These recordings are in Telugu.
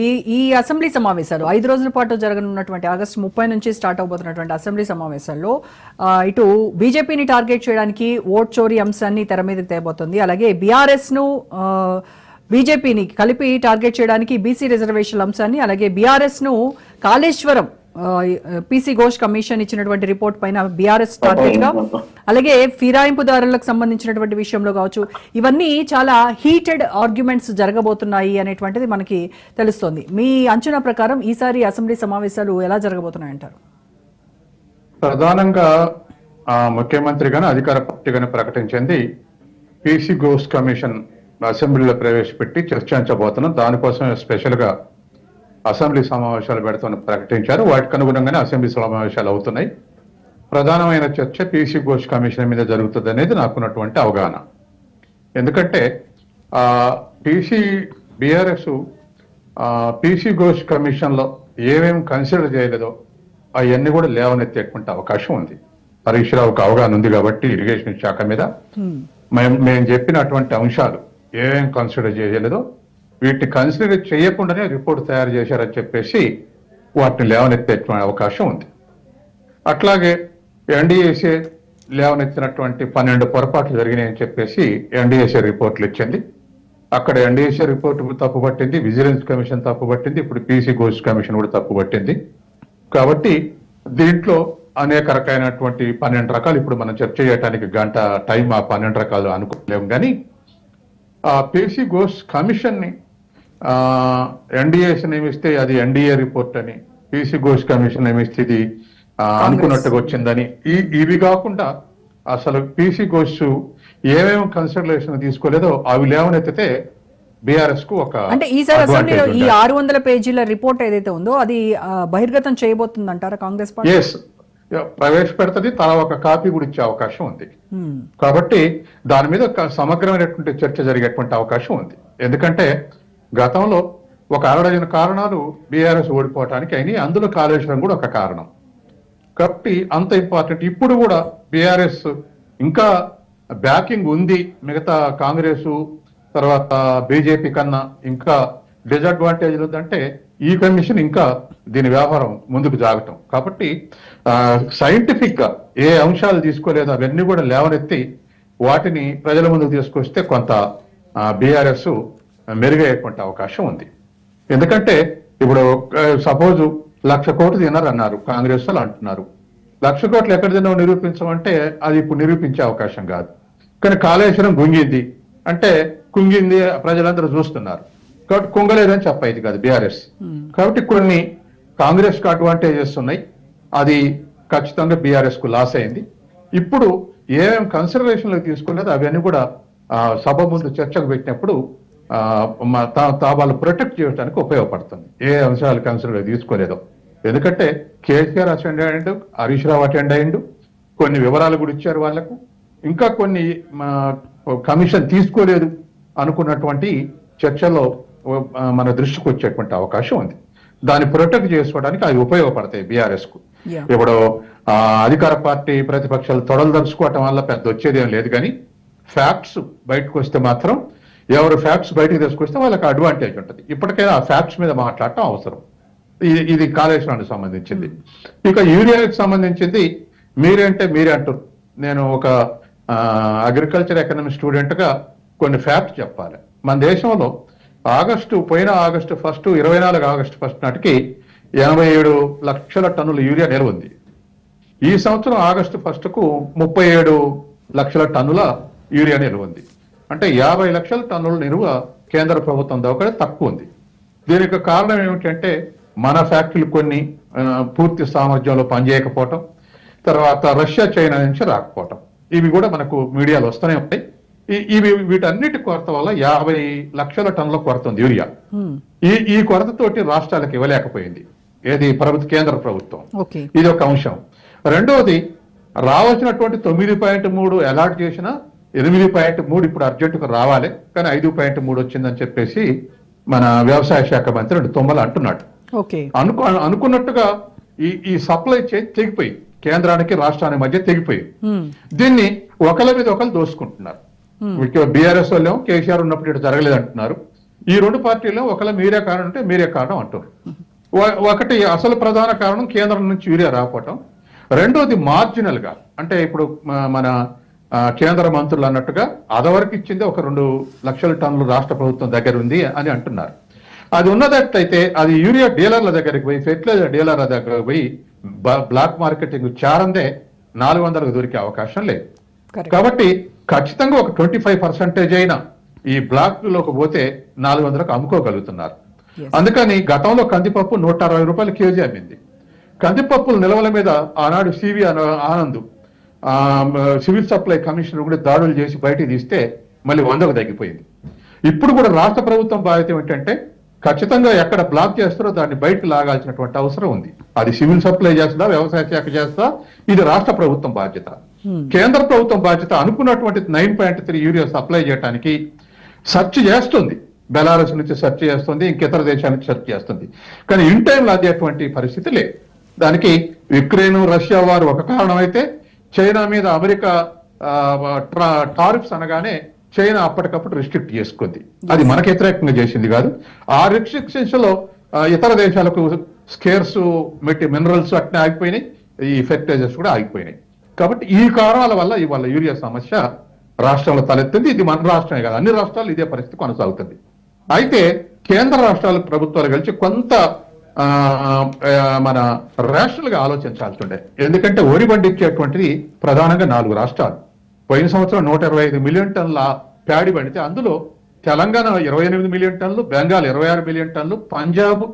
ఈ ఈ అసెంబ్లీ సమావేశాలు ఐదు రోజుల పాటు జరగనున్నటువంటి ఆగస్టు ముప్పై నుంచి స్టార్ట్ అవబోతున్నటువంటి అసెంబ్లీ సమావేశాల్లో ఇటు బీజేపీని టార్గెట్ చేయడానికి ఓట్ చోరీ అంశాన్ని తెర మీద తేబోతుంది. అలాగే బీఆర్ఎస్ను బీజేపీని కలిపి టార్గెట్ చేయడానికి బీసీ రిజర్వేషన్ అంశాన్ని అలాగే బీఆర్ఎస్ను కాళేశ్వరం పీసీ ఘోష్ కమిషన్ ఇచ్చినటువంటి రిపోర్ట్ పైన బీఆర్ఎస్ టార్గెట్గా అలాగే ఫిరాయింపుదారులకు సంబంధించినటువంటి విషయంలో కావచ్చు ఇవన్నీ చాలా హీటెడ్ ఆర్గ్యుమెంట్స్ జరగబోతున్నాయి అనేటువంటిది మనకి తెలుస్తోంది. మీ అంచనా ప్రకారం ఈసారి అసెంబ్లీ సమావేశాలు ఎలా జరగబోతున్నాయంటారు ప్రధానంగా ఆ, ముఖ్యమంత్రి గాని అధికార పార్టీ గాని ప్రకటించింది పీసీ ఘోష్ కమిషన్ అసెంబ్లీలో ప్రవేశపెట్టి చర్చించబోతున్నాం. దానికోసం స్పెషల్గా అసెంబ్లీ సమావేశాలు పెడతామని ప్రకటించారు. వాటికి అనుగుణంగానే అసెంబ్లీ సమావేశాలు అవుతున్నాయి. ప్రధానమైన చర్చ పీసీ ఘోష్ కమిషన్ మీద జరుగుతుంది అనేది నాకున్నటువంటి అవగాహన. ఎందుకంటే పీసీ బీఆర్ఎస్ పీసీ ఘోష్ కమిషన్లో ఏమేం కన్సిడర్ చేయలేదో అవన్నీ కూడా లేవనెత్తేటువంటి అవకాశం ఉంది. హరీష్ రావుకు అవగాహన ఉంది కాబట్టి ఇరిగేషన్ శాఖ మీద. మేము మేము చెప్పినటువంటి అంశాలు ఏమేం కన్సిడర్ చేయలేదో వీటిని కన్సిడర్ చేయకుండానే రిపోర్ట్ తయారు చేశారని చెప్పేసి వాటిని లేవనెత్తేటువంటి అవకాశం ఉంది. అట్లాగే ఎన్డీఏసీ లేవనెత్తినటువంటి పన్నెండు పొరపాట్లు జరిగినాయని చెప్పేసి ఎన్డీఏసీ రిపోర్ట్లు ఇచ్చింది. అక్కడ ఎన్డీఏసీ రిపోర్ట్ తప్పుపట్టింది విజిలెన్స్ కమిషన్ తప్పుపట్టింది ఇప్పుడు పీసీ ఘోష్ కమిషన్ కూడా తప్పుపట్టింది కాబట్టి దీంట్లో అనేక రకమైనటువంటి పన్నెండు రకాలు ఇప్పుడు మనం చర్చ చేయడానికి గంట టైం ఆ పన్నెండు రకాలు అనుకోలేము కానీ ఆ పీసీ ఘోష్ కమిషన్ని ఎన్డీఏస్ నియమిస్తే అది ఎన్డీఏ రిపోర్ట్ అని పీసీ ఘోష్ కమిషన్ నియమిస్తే ఇది అనుకున్నట్టుగా వచ్చిందని. ఈ ఇవి కాకుండా అసలు పీసీ ఘోష్ ఏమేమి కన్సిడరేషన్ తీసుకోలేదో అవి లేవనెత్తితే బీఆర్ఎస్కు ఒక అంటే ఈసారి అసెంబ్లీలో ఈ. ఆరు వందల పేజీల రిపోర్ట్ ఏదైతే ఉందో అది బహిర్గతం చేయబోతుందంటారా కాంగ్రెస్ పార్టీ? ఎస్ ప్రవేశపెడుతుంది తలా ఒక కాపీ కూడా ఇచ్చే అవకాశం ఉంది. కాబట్టి దాని మీద ఒక సమగ్రమైనటువంటి చర్చ జరిగేటువంటి అవకాశం ఉంది. ఎందుకంటే గతంలో ఒక అరడజన కారణాలు బీఆర్ఎస్ ఓడిపోవటానికి అయినాయి. అందులో కాళేశ్వరం కూడా ఒక కారణం. కాబట్టి అంత ఇంపార్టెంట్ ఇప్పుడు కూడా బీఆర్ఎస్ ఇంకా బ్యాకింగ్ ఉంది. మిగతా కాంగ్రెస్ తర్వాత బీజేపీ కన్నా ఇంకా డిసడ్వాంటేజ్ ఉందంటే ఈ కమిషన్ ఇంకా దీని వ్యవహారం ముందుకు జాగటం. కాబట్టి సైంటిఫిక్గా ఏ అంశాలు తీసుకోలేదో అవన్నీ కూడా లేవనెత్తి వాటిని ప్రజల ముందుకు తీసుకొస్తే కొంత బీఆర్ఎస్ మెరుగయ్యేటువంటి అవకాశం ఉంది. ఎందుకంటే ఇప్పుడు సపోజ్ లక్ష కోట్లు తినారన్నారు కాంగ్రెస్ వాళ్ళు అంటున్నారు. లక్ష కోట్లు ఎక్కడ తిన్నావు నిరూపించమంటే అది ఇప్పుడు నిరూపించే అవకాశం కాదు. కానీ కాళేశ్వరం గుంగింది. అంటే కుంగింది ప్రజలందరూ చూస్తున్నారు. కాబట్టి కుంగలేదని చెప్పేది కాదు బీఆర్ఎస్. కాబట్టి కొన్ని కాంగ్రెస్కు అడ్వాంటేజెస్ ఉన్నాయి. అది ఖచ్చితంగా బీఆర్ఎస్కు లాస్ అయింది. ఇప్పుడు ఏమేమి కన్సిడరేషన్లోకి తీసుకోలేదు అవన్నీ కూడా సభ ముందు చర్చకు పెట్టినప్పుడు తా- వాళ్ళు ప్రొటెక్ట్ చేయడానికి ఉపయోగపడుతుంది. ఏ అంశాలు కన్సిడర్ తీసుకోలేదో. ఎందుకంటే కేసీఆర్ అటెండ్ అయ్యిండు హరీష్ రావు అటెండ్ అయ్యిండు కొన్ని వివరాలు కూడా ఇచ్చారు వాళ్ళకు ఇంకా కొన్ని కమిషన్ తీసుకోలేదు అనుకున్నటువంటి చర్చలో మన దృష్టికి వచ్చేటువంటి అవకాశం ఉంది. దాన్ని ప్రొటెక్ట్ చేసుకోవడానికి అవి ఉపయోగపడతాయి బీఆర్ఎస్కు. ఇప్పుడు అధికార పార్టీ ప్రతిపక్షాలు తొడలు దలుచుకోవటం వల్ల పెద్ద వచ్చేది ఏం లేదు కానీ ఫ్యాక్ట్స్ బయటకు వస్తే మాత్రం ఎవరు ఫ్యాక్ట్స్ బయటకు తీసుకొస్తే వాళ్ళకి అడ్వాంటేజ్ ఉంటుంది. ఇప్పటికైనా ఆ ఫ్యాక్ట్స్ మీద మాట్లాడటం అవసరం. ఇది ఇది కాళేశ్వరానికి సంబంధించింది. ఇక యూరియాకి సంబంధించింది మీరేంటే మీరే అంటారు నేను ఒక అగ్రికల్చర్ ఎకనామిక్ స్టూడెంట్గా కొన్ని ఫ్యాక్ట్స్ చెప్పాలి. మన దేశంలో ఆగస్టు పోయిన ఆగస్టు ఫస్ట్ ఇరవై నాలుగు ఆగస్టు ఫస్ట్ నాటికి ఎనభై ఏడు లక్షల టన్నుల యూరియా నిల్వ ఉంది. ఈ సంవత్సరం ఆగస్టు ఫస్ట్కు ముప్పై ఏడు లక్షల టన్నుల యూరియా నిల్వ ఉంది. అంటే యాభై లక్షల టన్నుల నిల్వ కేంద్ర ప్రభుత్వం దగ్గర తక్కువ ఉంది. దీనికి కారణం ఏమిటంటే మన ఫ్యాక్టరీలు కొన్ని పూర్తి సామర్థ్యంలో పనిచేయకపోవటం తర్వాత రష్యా చైనా నుంచి రాకపోవటం. ఇవి కూడా మనకు మీడియాలో వస్తూనే ఉంటాయి. ఇవి వీటన్నిటి కొరత వల్ల యాభై లక్షల టన్నుల కొరత ఉంది యూరియా. ఈ ఈ కొరతతోటి రాష్ట్రాలకు ఇవ్వలేకపోయింది. ఏది ప్రభుత్వ కేంద్ర ప్రభుత్వం. ఇది ఒక అంశం. రెండవది రావాల్సినటువంటి తొమ్మిది పాయింట్ మూడు అలాట్ చేసిన ఎనిమిది పాయింట్ మూడు ఇప్పుడు అర్జెంటుగా రావాలి కానీ ఐదు పాయింట్ మూడు వచ్చిందని చెప్పేసి మన వ్యవసాయ శాఖ మంత్రి రెండు తొమ్మలు అంటున్నాడు. ఓకే. అనుకు అనుకున్నట్టుగా ఈ ఈ సప్లై చే తెగిపోయి కేంద్రానికి రాష్ట్రానికి మధ్య తెగిపోయి. దీన్ని ఒకళ్ళ మీద ఒకళ్ళు దోసుకుంటున్నారు. బీఆర్ఎస్ వాళ్ళేమో కేసీఆర్ ఉన్నప్పుడు ఇటు జరగలేదు అంటున్నారు ఈ రెండు పార్టీల్లో ఒకవేళ మీరే కారణం అంటే మీరే కారణం అంటారు. ఒకటి అసలు ప్రధాన కారణం కేంద్రం నుంచి యూరియా రాకపోవటం. రెండోది మార్జినల్గా అంటే ఇప్పుడు మన కేంద్ర మంత్రులు అన్నట్టుగా అదవరకు ఇచ్చింది ఒక రెండు లక్షల టన్నులు రాష్ట్ర ప్రభుత్వం దగ్గర ఉంది అని అంటున్నారు. అది ఉన్నదట్లయితే అది యూరియా డీలర్ల దగ్గరికి పోయి ఫెర్టిలైజర్ డీలర్ల దగ్గరికి పోయి బ్లాక్ మార్కెటింగ్ చారందే నాలుగు వందలకు దొరికే అవకాశం లేదు. కాబట్టి ఖచ్చితంగా ఒక ట్వంటీ ఫైవ్ పర్సెంటేజ్ అయినా ఈ బ్లాక్లోకి పోతే నాలుగు వందలకు అమ్ముకోగలుగుతున్నారు. అందుకని గతంలో కందిపప్పు నూట అరవై రూపాయలు కేజీ అమ్మింది. కందిపప్పుల నిల్వల మీద ఆనాడు CV Anand civil supply commissioner కూడా దాడులు చేసి బయటికి తీస్తే మళ్ళీ వందకు తగ్గిపోయింది. ఇప్పుడు కూడా రాష్ట్ర ప్రభుత్వం బాధ్యత ఏంటంటే ఖచ్చితంగా ఎక్కడ బ్లాక్ చేస్తారో దాన్ని బయటకు లాగాల్సినటువంటి అవసరం ఉంది. అది సివిల్ సప్లై చేస్తుందా వ్యవసాయ శాఖ చేస్తా ఇది రాష్ట్ర ప్రభుత్వం బాధ్యత. కేంద్ర ప్రభుత్వం బాధ్యత అనుకున్నటువంటి nine point three urea supply చేయడానికి సెర్చ్ చేస్తుంది. బెలారస్ నుంచి సెర్చ్ చేస్తుంది ఇంకితర దేశాల నుంచి సెర్చ్ చేస్తుంది. కానీ ఇన్ టైంలో అదేటువంటి పరిస్థితి లేదు. దానికి యుక్రెయిన్ రష్యా వారు ఒక కారణం అయితే చైనా మీద అమెరికా టారిఫ్స్ అనగానే చైనా అప్పటికప్పుడు రిస్ట్రిక్ట్ చేసుకుంది. అది మనకు వ్యతిరేకంగా చేసింది కాదు. ఆ రిస్ట్రిక్షన్స్లో ఇతర దేశాలకు స్కేర్స్ మెట్టి మినరల్స్ అట్నే ఆగిపోయినాయి. ఈ ఫెర్టిలైజర్స్ కూడా ఆగిపోయినాయి. కాబట్టి ఈ కారణాల వల్ల ఇవాళ యూరియా సమస్య రాష్ట్రంలో తలెత్తింది. ఇది మన రాష్ట్రమే కాదు. అన్ని రాష్ట్రాలు ఇదే పరిస్థితి కొనసాగుతుంది. అయితే కేంద్ర రాష్ట్రాల ప్రభుత్వాలు కలిసి కొంత మన రేషనల్గా ఆలోచించాల్సి ఉండే ఎందుకంటే వరి పండించేటువంటిది ప్రధానంగా నాలుగు రాష్ట్రాలు. పోయిన సంవత్సరం నూట ఇరవై ఐదు మిలియన్ టన్నుల ప్యాడీ పండితే అందులో తెలంగాణ ఇరవై ఎనిమిది మిలియన్ టన్నులు బెంగాల్ ఇరవై ఆరు మిలియన్ టన్నులు పంజాబ్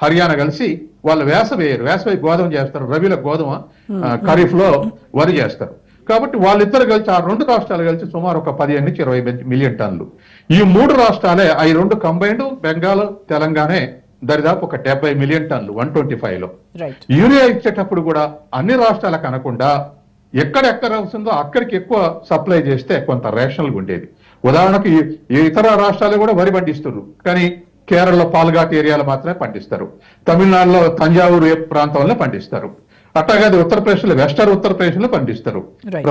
హర్యానా కలిసి వాళ్ళు వేసవి వేయరు వేసవి గోధుమ చేస్తారు రబీలో గోధుమ ఖరీఫ్లో వరి చేస్తారు. కాబట్టి వాళ్ళిద్దరు కలిసి ఆ రెండు రాష్ట్రాలు కలిసి సుమారు ఒక పదిహేను నుంచి ఇరవై మిలియన్ టన్నులు. ఈ మూడు రాష్ట్రాలే ఆ ఈ రెండు కంబైన్డ్ బెంగాల్ తెలంగాణే దరిదాపు ఒక డెబ్బై మిలియన్ టన్నులు వన్ ట్వంటీ ఫైవ్లో యూరియా ఇచ్చేటప్పుడు కూడా అన్ని రాష్ట్రాలకు అనకుండా ఎక్కడెక్కడ వస్తుందో అక్కడికి ఎక్కువ సప్లై చేస్తే కొంత రేషనల్ ఉండేది. ఉదాహరణకు ఇతర రాష్ట్రాలు కూడా వరి పండిస్తున్నారు కానీ కేరళలో పాల్ఘాట్ ఏరియాలో మాత్రమే పండిస్తారు. తమిళనాడులో తంజావూరు ప్రాంతంలో పండిస్తారు. అట్లాగే ఉత్తరప్రదేశ్లో వెస్టర్ ఉత్తరప్రదేశ్లో పండిస్తారు.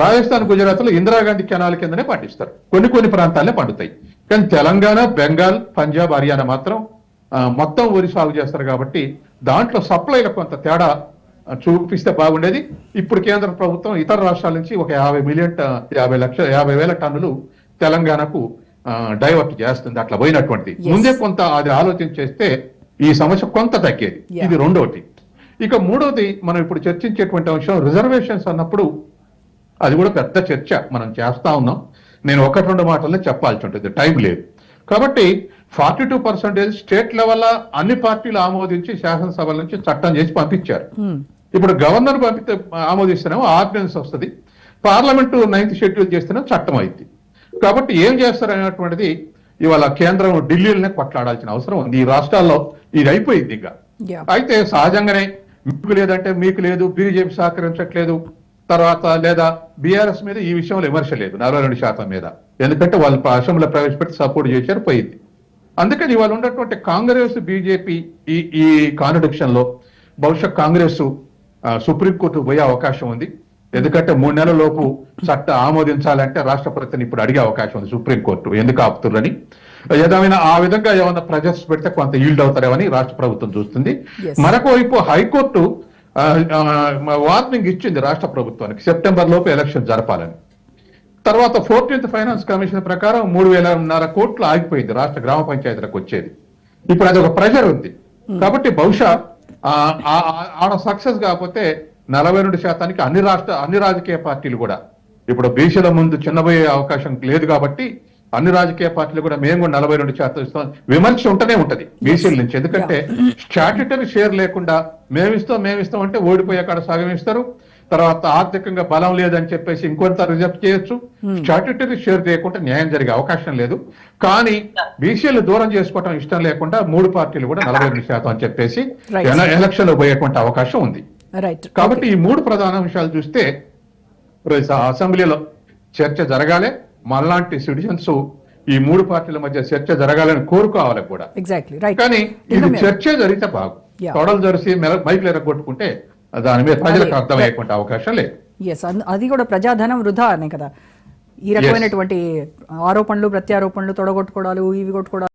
రాజస్థాన్ గుజరాత్లో ఇందిరాగాంధీ కెనాల్ కిందనే పండిస్తారు. కొన్ని కొన్ని ప్రాంతాలే పండుతాయి. కానీ తెలంగాణ బెంగాల్ పంజాబ్ హర్యానా మాత్రం మొత్తం వరి సాగు చేస్తారు కాబట్టి దాంట్లో సప్లైలో కొంత తేడా చూపిస్తే బాగుండేది. ఇప్పుడు కేంద్ర ప్రభుత్వం ఇతర రాష్ట్రాల నుంచి ఒక యాభై మిలియన్ యాభై లక్ష యాభై వేల టన్నులు తెలంగాణకు డైవర్ట్ చేస్తుంది అట్లా పోయినటువంటి Yes. ముందే కొంత అది ఆలోచన చేస్తే ఈ సమస్య కొంత తగ్గేది. ఇది రెండోది. ఇక మూడోది మనం ఇప్పుడు చర్చించేటువంటి అంశం రిజర్వేషన్స్ అన్నప్పుడు అది కూడా పెద్ద చర్చ మనం చేస్తా ఉన్నాం. నేను ఒకటి రెండు మాటల్లో చెప్పాల్సి ఉంటుంది. టైం లేదు. కాబట్టి forty two percentage state level అన్ని పార్టీలు ఆమోదించి శాసనసభల నుంచి చట్టం చేసి పంపించారు. ఇప్పుడు గవర్నర్ పంపితే ఆమోదిస్తేనేమో ఆర్డినెన్స్ వస్తుంది. పార్లమెంట్ నైన్త్ షెడ్యూల్ చేస్తేనే చట్టం అయింది. కాబట్టి ఏం చేస్తారు అనేటువంటిది ఇవాళ కేంద్రం ఢిల్లీలోనే కొట్లాడాల్సిన అవసరం ఉంది. ఈ రాష్ట్రాల్లో ఇది అయిపోయింది ఇంకా. అయితే సహజంగానే మీకు లేదంటే మీకు లేదు బీజేపీ సహకరించట్లేదు తర్వాత లేదా బీఆర్ఎస్ మీద ఈ విషయంలో విమర్శ లేదు నలభై రెండు శాతం మీద. ఎందుకంటే వాళ్ళు అసెంబ్లీలో ప్రవేశపెట్టి సపోర్ట్ చేశారు పోయింది. అందుకని ఇవాళ ఉన్నటువంటి కాంగ్రెస్ బీజేపీ ఈ ఈ కాంట్రడిక్షన్లో బహుశా కాంగ్రెస్ సుప్రీంకోర్టు పోయే అవకాశం ఉంది. ఎందుకంటే మూడు నెలల లోపు చట్ట ఆమోదించాలంటే రాష్ట్రపతిని ఇప్పుడు అడిగే అవకాశం ఉంది సుప్రీంకోర్టు. ఎందుకు ఆపుతుర్రని? ఏదేమైనా ఆ విధంగా ఏమైనా ప్రజెస్ పెడితే కొంత ఈల్డ్ అవుతారేమని రాష్ట్ర ప్రభుత్వం చూస్తుంది. మరొక వైపు హైకోర్టు వార్నింగ్ ఇచ్చింది రాష్ట్ర ప్రభుత్వానికి. సెప్టెంబర్ లోపు ఎలక్షన్ జరపాలని. తర్వాత ఫోర్టీన్త్ ఫైనాన్స్ కమిషన్ ప్రకారం మూడు వేలన్నర కోట్లు ఆగిపోయింది రాష్ట్ర గ్రామ పంచాయతీలకు వచ్చేది. ఇప్పుడు అది ఒక ప్రెషర్ ఉంది. కాబట్టి బహుశా ఆడ సక్సెస్ కాకపోతే నలభై రెండు శాతానికి అన్ని రాష్ట్ర అన్ని రాజకీయ పార్టీలు కూడా. ఇప్పుడు బీసీల ముందు చిన్నబోయే అవకాశం లేదు కాబట్టి అన్ని రాజకీయ పార్టీలు కూడా మేము కూడా నలభై రెండు శాతం ఇస్తాం. విమర్శ ఉంటూనే ఉంటది బీసీల నుంచి. ఎందుకంటే స్టాట్యుటరీ షేర్ లేకుండా మేమిస్తాం మేమిస్తాం అంటే ఓడిపోయే కాడ సగం ఇస్తారు తర్వాత ఆర్థికంగా బలం లేదని చెప్పేసి ఇంకొంత రిజెక్ట్ చేయొచ్చు. స్టాట్యుటరీ షేర్ చేయకుండా న్యాయం జరిగే అవకాశం లేదు. కానీ బీసీలు దూరం చేసుకోవడం ఇష్టం లేకుండా మూడు పార్టీలు కూడా నలభై రెండు శాతం అని చెప్పేసి. ఎలక్షన్లో పోయేటువంటి అవకాశం ఉంది. కాబట్టి ఈ మూడు ప్రధాన అంశాలు చూస్తే అసెంబ్లీలో చర్చ జరగాలి. మనలాంటి సిటిజన్స్ ఈ మూడు పార్టీల మధ్య చర్చ జరగాలని కోరుకోవాలి కూడా. కానీ ఇది చర్చ జరిగితే బాగు. తొడలు జరిసి మైకులు ఎరగొట్టుకుంటే దాని మీద ప్రజలకు అదే. అర్థమయ్యేటువంటి అవకాశం లేదు ఎస్ అది కూడా ప్రజాధనం వృధా అనే కదా ఈ రకమైనటువంటి ఆరోపణలు ప్రత్యారోపణలు తొడగొట్టుకోవడాలు ఇవి కొట్టుకోవడాలు